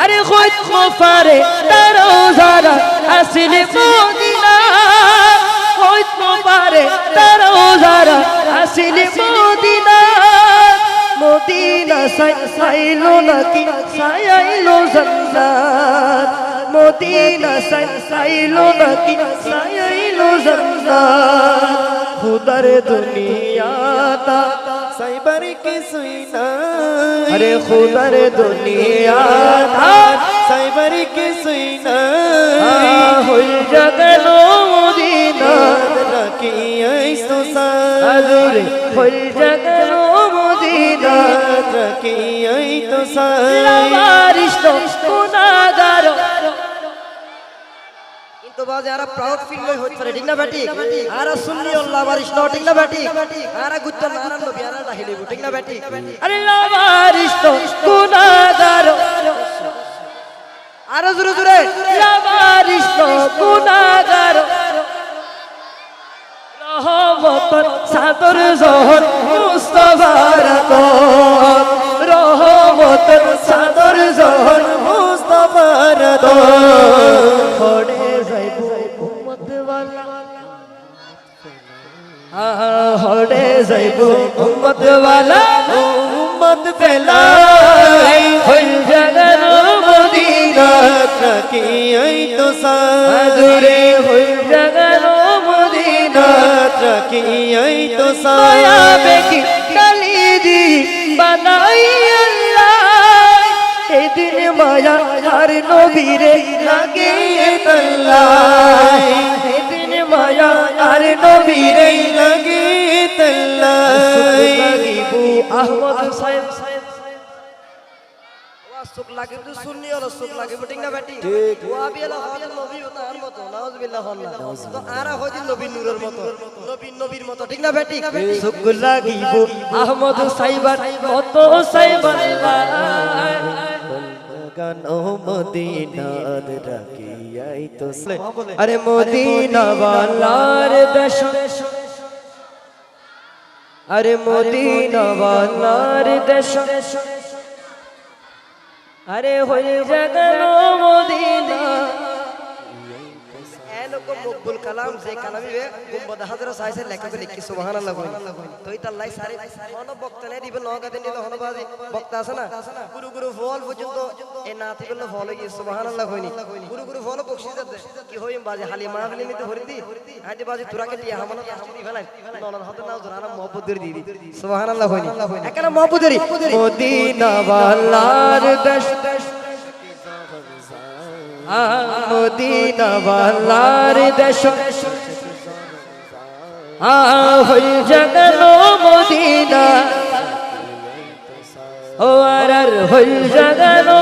আরে খোঁজ মোফারে তারো যারা আসিলে মদিনা। খোঁজ মোফারে তারো যারা আসিলে মদিনা। মদিনা সাই সাইলো নাকি? সাইলো জান্নাত। মদিনা সাই সাইলো নাকি? সাইলো জান্নাত। খুদার দুনিয়াতা সাইবার কিছুই না আরে খুদার দুনিয়া সাইবার কিছুই না হই জগল মদিনা। রাখি আইসো আদুরে হই জগল মদিনা। রাখি আই তো বাজে, আরা প্রাউড ফিল লই হইত পারে ঠিক না বেটি আরা সুন্নি আল্লাহ বারিশ ন ঠিক না বেটি আরা গুত্ত নারা নবী, আরা দাহিলিব ঠিক না বেটি আরে লাবারিশ তো গুনাহগার। আরও জোরে জোরে। লাবারিশ তো গুনাহগার। রহমতর সাদর জহর মুস্তফার হড়ে যাইব উম্মত ওয়ালা উম্মত ফেলাই হই জাগান মদিনা রাখি আই তো আদুরে হই জাগান মদিনা রাখি আই তো মায়া সাই বেকি কালি দি বানাই আল্লাহ। এদিন মায়া আর নবীরে লাগে তল্লাই। মায়া আর নবীরে লাগে আহমদ সাহেব। সুখ লাগে তো সুন্নি হলো সুখ লাগে ঠিক না বেটি নবী তার মতো নাউজুবিল্লাহ হল্লা তো আরা হদি নবী নূরের মতো নবী নবীর মতো ঠিক না বেটি? সুখ লাগিব। আহমদ সাইবার কত সাইবার। ও মদিনার রাখিয়াই তো আরে মদিনা ওয়ালার দেশ। আরে মদিনা ওয়ালার দেশ। আরে হই জাগানো মদিনা। এরকম মকবুল কালাম যে কালামি গুম্বদ হাজরা সাইসে লেখক লিখি, সুবহানাল্লাহ কই তো ইতা লাই সারি, হন বক্তা নে দিবে নগাতে নিলে হন বাজি। বক্তা আছে না? গুরু গুরু ফল পর্যন্ত এ না থেকে ফল হই সুবহানাল্লাহ কইনি। গুরু গুরু ফল বকশিস দে, কি হই বাজি, হালি মাহফিলে নিতে ভরি দি। আদি বাজি তুরাকে টিয়া হামনা হাসি ফেলাই। ননর হতে না জরানা মহব্বত দি দি সুবহানাল্লাহ কইনি। একানা মহব্বত দি মদিনা ওয়ালার দেশ আহ, মদিনা ওয়ালার দেশ হই জগন মদিনা। ও আর হই জাগানো